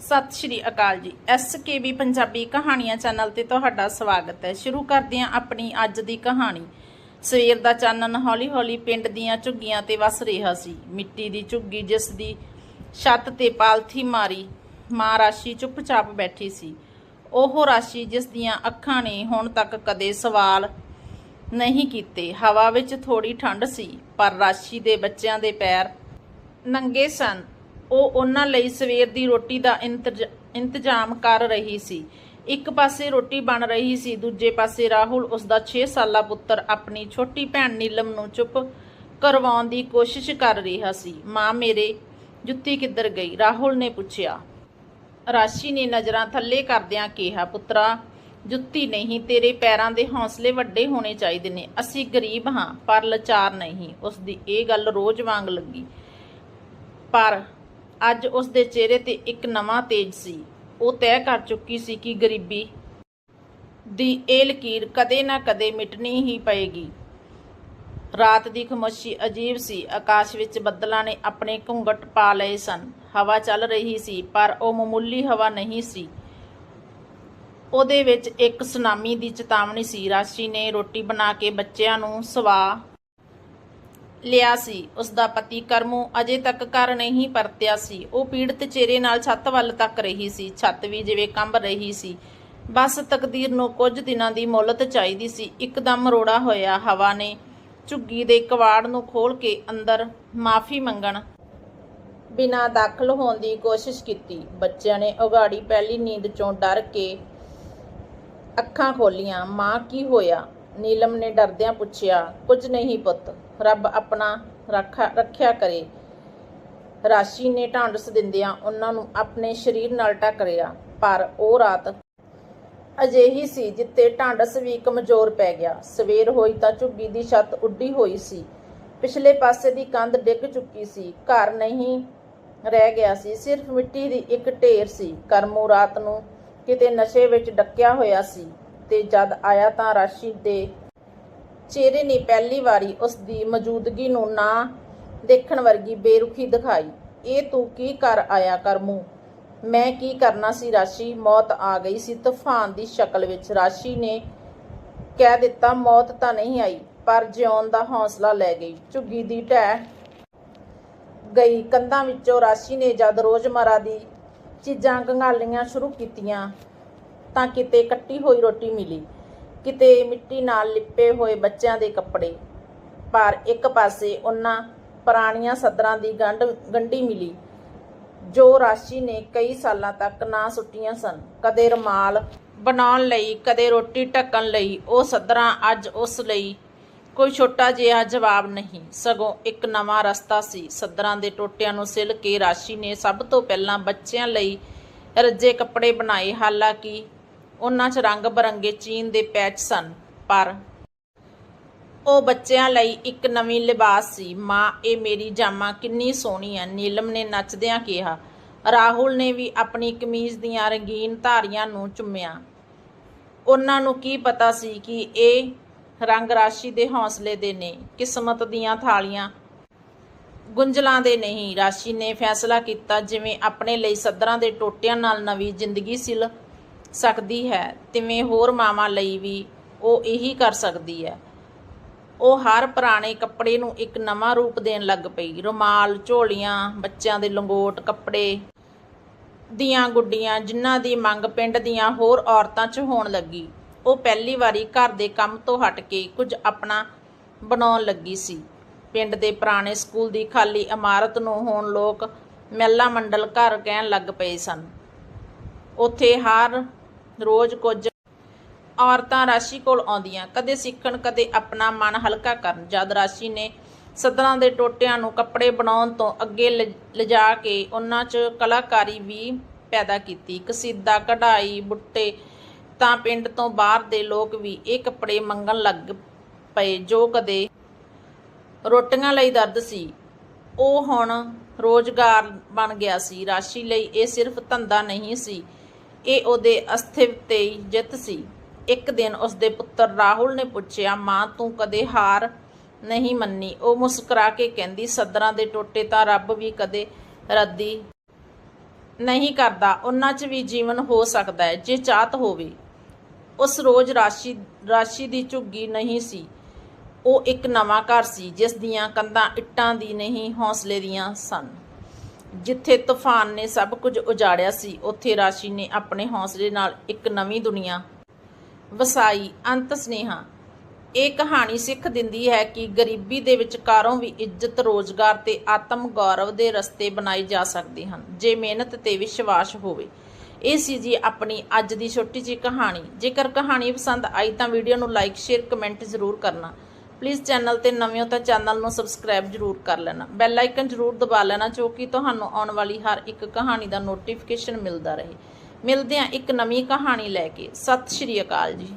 ਸਤਿ ਸ਼੍ਰੀ ਅਕਾਲ ਜੀ। S K ਵੀ ਪੰਜਾਬੀ ਕਹਾਣੀਆਂ ਚੈਨਲ ਤੇ ਤੁਹਾਡਾ ਸਵਾਗਤ ਹੈ। ਸ਼ੁਰੂ ਕਰਦੇ ਹਾਂ ਆਪਣੀ ਅੱਜ ਦੀ ਕਹਾਣੀ। ਸਵੇਰ ਦਾ ਚਾਨਣ ਹੌਲੀ-ਹੌਲੀ ਪਿੰਡ ਦੀਆਂ ਝੁੱਗੀਆਂ ਤੇ ਵਸ ਰਿਹਾ ਸੀ। ਮਿੱਟੀ ਦੀ ਝੁੱਗੀ ਜਿਸ ਦੀ ਛੱਤ ਤੇ ਪਾਲਥੀ ਮਾਰੀ, ਮਾਂ ਰਾਸ਼ੀ ਚੁੱਪਚਾਪ ਬੈਠੀ ਸੀ। ਉਹ ਰਾਸ਼ੀ ਜਿਸ ਦੀਆਂ ਅੱਖਾਂ ਨੇ ਹੁਣ ਤੱਕ ਕਦੇ ਸਵਾਲ ਨਹੀਂ ਕੀਤੇ। ਹਵਾ ਵਿੱਚ ਥੋੜੀ ਠੰਡ ਸੀ, ਪਰ ਰਾਸ਼ੀ ਦੇ ਬੱਚਿਆਂ ਦੇ ਪੈਰ ਨੰਗੇ ਸਨ। ਉਹ ਉਹਨਾਂ ਲਈ ਸਵੇਰ ਦੀ ਰੋਟੀ ਦਾ ਇੰਤਜ਼- ਇੰਤਜ਼ਾਮ ਕਰ ਰਹੀ ਸੀ। ਇੱਕ ਪਾਸੇ ਰੋਟੀ ਬਣ ਰਹੀ ਸੀ, ਦੂਜੇ ਪਾਸੇ ਰਾਹੁਲ ਉਸ ਦਾ 6 ਸਾਲਾ ਪੁੱਤਰ ਆਪਣੀ ਛੋਟੀ ਭੈਣ ਨੀਲਮ ਨੂੰ ਚੁੱਪ ਕਰਵਾਉਣ ਦੀ ਕੋਸ਼ਿਸ਼ ਕਰ ਰਿਹਾ ਸੀ। ਮਾਂ ਮੇਰੇ, ਜੁੱਤੀ ਕਿੱਧਰ ਗਈ? ਰਾਹੁਲ ਨੇ ਪੁੱਛਿਆ। ਰਾਸ਼ੀ ਨੇ ਨਜ਼ਰਾਂ ਥੱਲੇ ਕਰਦਿਆਂ ਕਿਹਾ, ਪੁੱਤਰਾ, ਜੁੱਤੀ ਨਹੀਂ, ਤੇਰੇ ਪੈਰਾਂ ਦੇ ਹੌਸਲੇ ਵੱਡੇ ਹੋਣੇ ਚਾਹੀਦੇ ਨੇ। ਅਸੀਂ ਗਰੀਬ ਹਾਂ, ਪਰ ਲਾਚਾਰ ਨਹੀਂ। ਉਸ ਦੀ ਇਹ ਗੱਲ ਰੋਜ਼ ਵਾਂਗ ਲੱਗੀ। ਪਰ ਅੱਜ ਉਸ ਦੇ ਚਿਹਰੇ ਤੇ ਇੱਕ ਨਵਾਂ ਤੇਜ ਸੀ। ਉਹ ਤੈਅ ਕਰ ਚੁੱਕੀ ਸੀ ਕਿ ਗਰੀਬੀ ਦੀ ਇਹ ਲਕੀਰ ਕਦੇ ਨਾ ਕਦੇ ਮਿਟਣੀ ਹੀ ਪਏਗੀ। ਰਾਤ ਦੀ ਖਮੋਸ਼ੀ ਅਜੀਬ ਸੀ। ਆਕਾਸ਼ ਵਿੱਚ ਬੱਦਲਾਂ ਨੇ ਆਪਣੇ ਘੁੰਗਟ ਪਾ ਲਏ ਸਨ। ਹਵਾ ਚੱਲ ਰਹੀ ਸੀ, ਪਰ ਉਹ ਮਾਮੂਲੀ ਹਵਾ ਨਹੀਂ ਸੀ। ਉਹਦੇ ਵਿੱਚ ਇੱਕ ਸੁਨਾਮੀ ਦੀ ਚੇਤਾਵਨੀ ਸੀ। ਰਾਸ਼ੀ ਨੇ ਰੋਟੀ ਬਣਾ ਕੇ ਬੱਚਿਆਂ ਨੂੰ ਸਵਾ ਲਿਆ ਸੀ। ਉਸ ਦਾ ਪਤੀ ਕਰਮੂ ਅਜੇ ਤੱਕ ਘਰ ਨਹੀਂ ਪਰਤਿਆ ਸੀ। ਉਹ ਪੀੜਤ ਚਿਹਰੇ ਨਾਲ ਛੱਤ ਵੱਲ ਤੱਕ ਰਹੀ ਸੀ। ਛੱਤ ਵੀ ਜਿਵੇਂ ਕੰਬ ਰਹੀ ਸੀ। ਬਸ ਤਕਦੀਰ ਨੂੰ ਕੁਝ ਦਿਨਾਂ ਦੀ ਮੌਲਤ ਚਾਹੀਦੀ ਸੀ। ਇੱਕਦਮ ਰੋੜਾ ਹੋਇਆ ਹਵਾ ਨੇ। ਝੁੱਗੀ ਦੇ ਕਵਾੜ ਨੂੰ ਖੋਲ ਕੇ ਅੰਦਰ ਮਾਫੀ ਮੰਗਣ ਬਿਨਾਂ ਦਾਖਲ ਹੋਣ ਦੀ ਕੋਸ਼ਿਸ਼ ਕੀਤੀ। ਬੱਚਿਆਂ ਨੇ ਉਗਾੜੀ ਪਹਿਲੀ ਨੀਂਦ ਚੋਂ ਡਰ ਕੇ ਅੱਖਾਂ ਖੋਲੀਆਂ ਮਾਂ ਕੀ ਹੋਇਆ? ਨੀਲਮ ਨੇ ਡਰਦਿਆਂ ਪੁੱਛਿਆ, ਕੁਝ ਨਹੀਂ ਪੁੱਤ, ਰੱਬ ਆਪਣਾ ਰੱਖਾ, ਰੱਖਿਆ ਕਰੇ। ਰਾਸ਼ੀ ਨੇ ਢਾਂਡਸ ਦਿੰਦਿਆਂ ਉਹਨਾਂ ਨੂੰ ਆਪਣੇ ਸਰੀਰ ਨਾਲ ਢੱਕ ਰਿਆ ਪਰ ਉਹ ਰਾਤ ਅਜਿਹੀ ਸੀ ਜਿੱਤੇ ਢਾਂਡਸ ਵੀ ਕਮਜ਼ੋਰ ਪੈ ਗਿਆ। ਸਵੇਰ ਹੋਈ ਤਾਂ ਝੁੱਗੀ ਦੀ ਛੱਤ ਉੱਡੀ ਹੋਈ ਸੀ। ਪਿਛਲੇ ਪਾਸੇ ਦੀ ਕੰਧ ਡਿੱਗ ਚੁੱਕੀ ਸੀ। ਘਰ ਨਹੀਂ ਰਹਿ ਗਿਆ ਸੀ, ਸਿਰਫ ਮਿੱਟੀ ਦੀ ਇੱਕ ਢੇਰ ਸੀ। ਕਰਮੂ ਰਾਤ ਨੂੰ ਕਿਤੇ ਨਸ਼ੇ ਵਿੱਚ ਡੱਕਿਆ ਹੋਇਆ ਸੀ। ਤੇ ਜਦ ਆਇਆ ਤਾਂ ਰਾਸ਼ੀ ਦੇ ਚਿਹਰੇ ਨੇ ਪਹਿਲੀ ਵਾਰੀ ਉਸ ਦੀ ਮੌਜੂਦਗੀ ਨੂੰ ਨਾ ਦੇਖਣ ਵਰਗੀ ਬੇਰੁਖੀ ਦਿਖਾਈ। ਇਹ ਤੂੰ ਕੀ ਕਰ ਆਇਆ ਕਰਮੂ ਮੈਂ ਕੀ ਕਰਨਾ ਸੀ ਰਾਸ਼ੀ? ਮੌਤ ਆ ਗਈ ਸੀ ਤੂਫਾਨ ਦੀ ਸ਼ਕਲ ਵਿੱਚ। ਰਾਸ਼ੀ ਨੇ ਕਹਿ ਦਿੱਤਾ, ਮੌਤ ਤਾਂ ਨਹੀਂ ਆਈ, ਪਰ ਜਿਉਣ ਦਾ ਹੌਸਲਾ ਲੈ ਗਈ। ਝੁੱਗੀ ਦੀ ਢਹਿ ਗਈ ਕੰਧਾਂ ਵਿੱਚੋਂ। ਰਾਸ਼ੀ ਨੇ ਜਦ ਰੋਜ਼ਮਰਾ ਦੀ ਚੀਜ਼ਾਂ ਗੰਗਾਲੀਆਂ ਸ਼ੁਰੂ ਕੀਤੀਆਂ ਤਾਂ ਕਿਤੇ ਕੱਟੀ ਹੋਈ ਰੋਟੀ ਮਿਲੀ। ਕਿਤੇ ਮਿੱਟੀ ਨਾਲ ਲਿਪੇ ਹੋਏ ਬੱਚਿਆਂ ਦੇ ਕੱਪੜੇ। ਪਰ ਇੱਕ ਪਾਸੇ ਉਹਨਾਂ ਪੁਰਾਣੀਆਂ ਸਦਰਾਂ ਦੀ ਗੰਢ, ਗੰਢੀ ਮਿਲੀ, ਜੋ ਰਾਸ਼ੀ ਨੇ ਕਈ ਸਾਲਾਂ ਤੱਕ ਨਾ ਸੁੱਟੀਆਂ ਸਨ। ਕਦੇ ਰਮਾਲ ਬਣਾਉਣ ਲਈ, ਕਦੇ ਰੋਟੀ ਢੱਕਣ ਲਈ, ਉਹ ਸਦਰਾਂ ਅੱਜ ਉਸ ਲਈ ਕੋਈ ਛੋਟਾ ਜਿਹਾ ਜਵਾਬ ਨਹੀਂ। ਸਗੋਂ ਇੱਕ ਨਵਾਂ ਰਸਤਾ ਸੀ। ਸਦਰਾਂ ਦੇ ਟੋਟਿਆਂ ਨੂੰ ਸਿਲ ਕੇ ਰਾਸ਼ੀ ਨੇ ਸਭ ਤੋਂ ਪਹਿਲਾਂ ਬੱਚਿਆਂ ਲਈ ਰੱਜੇ ਕੱਪੜੇ ਬਣਾਏ। ਹਾਲਾਂਕਿ ਉਹਨਾਂ 'ਚ ਰੰਗ ਬਰੰਗੇ ਚੀਨ ਦੇ ਪੈਚ ਸਨ, ਪਰ ਉਹ ਬੱਚਿਆਂ ਲਈ ਇੱਕ ਨਵੀਂ ਲਿਬਾਸ ਸੀ। ਮਾਂ, ਇਹ ਮੇਰੀ ਜਾਮਾ ਕਿੰਨੀ ਸੋਹਣੀ ਹੈ ਨੀਲਮ ਨੇ ਨੱਚਦਿਆਂ ਕਿਹਾ। ਰਾਹੁਲ ਨੇ ਵੀ ਆਪਣੀ ਕਮੀਜ਼ ਦੀਆਂ ਰੰਗੀਨ ਧਾਰੀਆਂ ਨੂੰ ਚੁੰਮਿਆ। ਉਹਨਾਂ ਨੂੰ ਕੀ ਪਤਾ ਸੀ ਕਿ ਇਹ ਰੰਗ ਰਾਸ਼ੀ ਦੇ ਹੌਸਲੇ ਦੇ ਨੇ, ਕਿਸਮਤ ਦੀਆਂ ਥਾਲੀਆਂ ਗੁੰਝਲਾਂ ਦੇ ਨਹੀਂ। ਰਾਸ਼ੀ ਨੇ ਫੈਸਲਾ ਕੀਤਾ ਜਿਵੇਂ ਆਪਣੇ ਲਈ ਸੱਦਰਾਂ ਦੇ ਟੋਟਿਆਂ ਨਾਲ ਨਵੀਂ ਜ਼ਿੰਦਗੀ ਸਿਲ ਸਕਦੀ ਹੈ, ਤਿਵੇਂ ਹੋਰ ਮਾਵਾਂ ਲਈ ਵੀ ਉਹ ਇਹੀ ਕਰ ਸਕਦੀ ਹੈ। ਉਹ ਹਰ ਪੁਰਾਣੇ ਕੱਪੜੇ ਨੂੰ ਇੱਕ ਨਵਾਂ ਰੂਪ ਦੇਣ ਲੱਗ ਪਈ। ਰੁਮਾਲ, ਝੋਲੀਆਂ, ਬੱਚਿਆਂ ਦੇ ਲੰਗੋਟ, ਕੱਪੜੇ ਦੀਆਂ ਗੁੱਡੀਆਂ, ਜਿਨ੍ਹਾਂ ਦੀ ਮੰਗ ਪਿੰਡ ਦੀਆਂ ਹੋਰ ਔਰਤਾਂ 'ਚ ਹੋਣ ਲੱਗੀ। ਉਹ ਪਹਿਲੀ ਵਾਰੀ ਘਰ ਦੇ ਕੰਮ ਤੋਂ ਹਟ ਕੇ ਕੁਝ ਆਪਣਾ ਬਣਾਉਣ ਲੱਗੀ ਸੀ। ਪਿੰਡ ਦੇ ਪੁਰਾਣੇ ਸਕੂਲ ਦੀ ਖਾਲੀ ਇਮਾਰਤ ਨੂੰ ਹੁਣ ਲੋਕ ਮਹਿਲਾ ਮੰਡਲ ਘਰ ਕਹਿਣ ਲੱਗ ਪਏ ਸਨ। ਉੱਥੇ ਹਰ ਰੋਜ਼ ਕੁਝ ਔਰਤਾਂ ਰਾਸ਼ੀ ਕੋਲ ਆਉਂਦੀਆਂ। ਕਦੇ ਸਿੱਖਣ, ਕਦੇ ਆਪਣਾ ਮਨ ਹਲਕਾ ਕਰਨ। ਜਦ ਰਾਸ਼ੀ ਨੇ ਸਦਰਾਂ ਦੇ ਟੋਟਿਆਂ ਨੂੰ ਕੱਪੜੇ ਬਣਾਉਣ ਤੋਂ ਅੱਗੇ ਲਿਜਾ ਕੇ ਉਹਨਾਂ 'ਚ ਕਲਾਕਾਰੀ ਵੀ ਪੈਦਾ ਕੀਤੀ। ਕਸੀਦਾ ਕਢਾਈ, ਬੁੱਟੇ, ਤਾਂ ਪਿੰਡ ਤੋਂ ਬਾਹਰ ਦੇ ਲੋਕ ਵੀ ਇਹ ਕੱਪੜੇ ਮੰਗਣ ਲੱਗ ਪਏ, ਜੋ ਕਦੇ ਰੋਟੀਆਂ ਲਈ ਦਰਦ ਸੀ। ਉਹ ਹੁਣ ਰੋਜ਼ਗਾਰ ਬਣ ਗਿਆ ਸੀ। ਰਾਸ਼ੀ ਲਈ ਇਹ ਸਿਰਫ ਧੰਦਾ ਨਹੀਂ ਸੀ। ਇਹ ਉਹਦੇ ਅਸਥਿਵ ਤੇ ਜਿੱਤ ਸੀ। ਇੱਕ ਦਿਨ ਉਸਦੇ ਪੁੱਤਰ ਰਾਹੁਲ ਨੇ ਪੁੱਛਿਆ, ਮਾਂ, ਤੂੰ ਕਦੇ ਹਾਰ ਨਹੀਂ ਮੰਨੀ? ਉਹ ਮੁਸਕਰਾ ਕੇ ਕਹਿੰਦੀ, ਸਦਰਾਂ ਦੇ ਟੋਟੇ ਤਾਂ ਰੱਬ ਵੀ ਕਦੇ ਰੱਦੀ ਨਹੀਂ ਕਰਦਾ। ਉਹਨਾਂ 'ਚ ਵੀ ਜੀਵਨ ਹੋ ਸਕਦਾ ਹੈ, ਜੇ ਚਾਹਤ ਹੋਵੇ। ਉਸ ਰੋਜ਼ ਰਾਸ਼ੀ ਰਾਸ਼ੀ ਦੀ ਝੁੱਗੀ ਨਹੀਂ ਸੀ। ਉਹ ਇੱਕ ਨਵਾਂ ਘਰ ਸੀ, ਜਿਸ ਦੀਆਂ ਕੰਧਾਂ ਇੱਟਾਂ ਦੀ ਨਹੀਂ, ਹੌਸਲੇ ਦੀਆਂ ਸਨ। ਜਿੱਥੇ ਤੂਫਾਨ ਨੇ ਸਭ ਕੁਝ ਉਜਾੜਿਆ ਸੀ, ਉੱਥੇ ਰਾਸ਼ੀ ਨੇ ਆਪਣੇ ਹੌਸਲੇ ਨਾਲ ਇੱਕ ਨਵੀਂ ਦੁਨੀਆ ਵਸਾਈ। ਅੰਤ ਸਨੇਹਾ। ਇਹ ਕਹਾਣੀ ਸਿੱਖ ਦਿੰਦੀ ਹੈ ਕਿ ਗਰੀਬੀ ਦੇ ਵਿਚਕਾਰੋਂ ਵੀ ਇੱਜ਼ਤ, ਰੋਜ਼ਗਾਰ ਤੇ ਆਤਮ ਗੌਰਵ ਦੇ ਰਸਤੇ ਬਣਾਏ ਜਾ ਸਕਦੇ ਹਨ, ਜੇ ਮਿਹਨਤ ਤੇ ਵਿਸ਼ਵਾਸ ਹੋਵੇ। ਇਹ ਸੀ ਜੀ ਆਪਣੀ ਅੱਜ ਦੀ ਛੋਟੀ ਜਿਹੀ ਕਹਾਣੀ। ਜੇਕਰ ਕਹਾਣੀ ਪਸੰਦ ਆਈ ਤਾਂ ਵੀਡੀਓ ਨੂੰ ਲਾਈਕ, ਸ਼ੇਅਰ, ਕਮੈਂਟ ਜ਼ਰੂਰ ਕਰਨਾ। ਪਲੀਜ਼ ਚੈਨਲ ਤੇ ਨਵੇਂ ਹੋ ਤਾਂ ਚੈਨਲ ਨੂੰ ਸਬਸਕ੍ਰਾਈਬ ਜ਼ਰੂਰ ਕਰ ਲੈਣਾ। ਬੈਲ ਆਈਕਨ ਜ਼ਰੂਰ ਦਬਾ ਲੈਣਾ ਜੋ ਕਿ ਤੁਹਾਨੂੰ ਆਉਣ ਵਾਲੀ ਹਰ ਇੱਕ ਕਹਾਣੀ ਦਾ ਨੋਟੀਫਿਕੇਸ਼ਨ ਮਿਲਦਾ ਰਹੇ। ਮਿਲਦੇ ਹਾਂ ਇੱਕ ਨਵੀਂ ਕਹਾਣੀ ਲੈ ਕੇ। ਸਤਿ ਸ਼੍ਰੀ ਅਕਾਲ ਜੀ।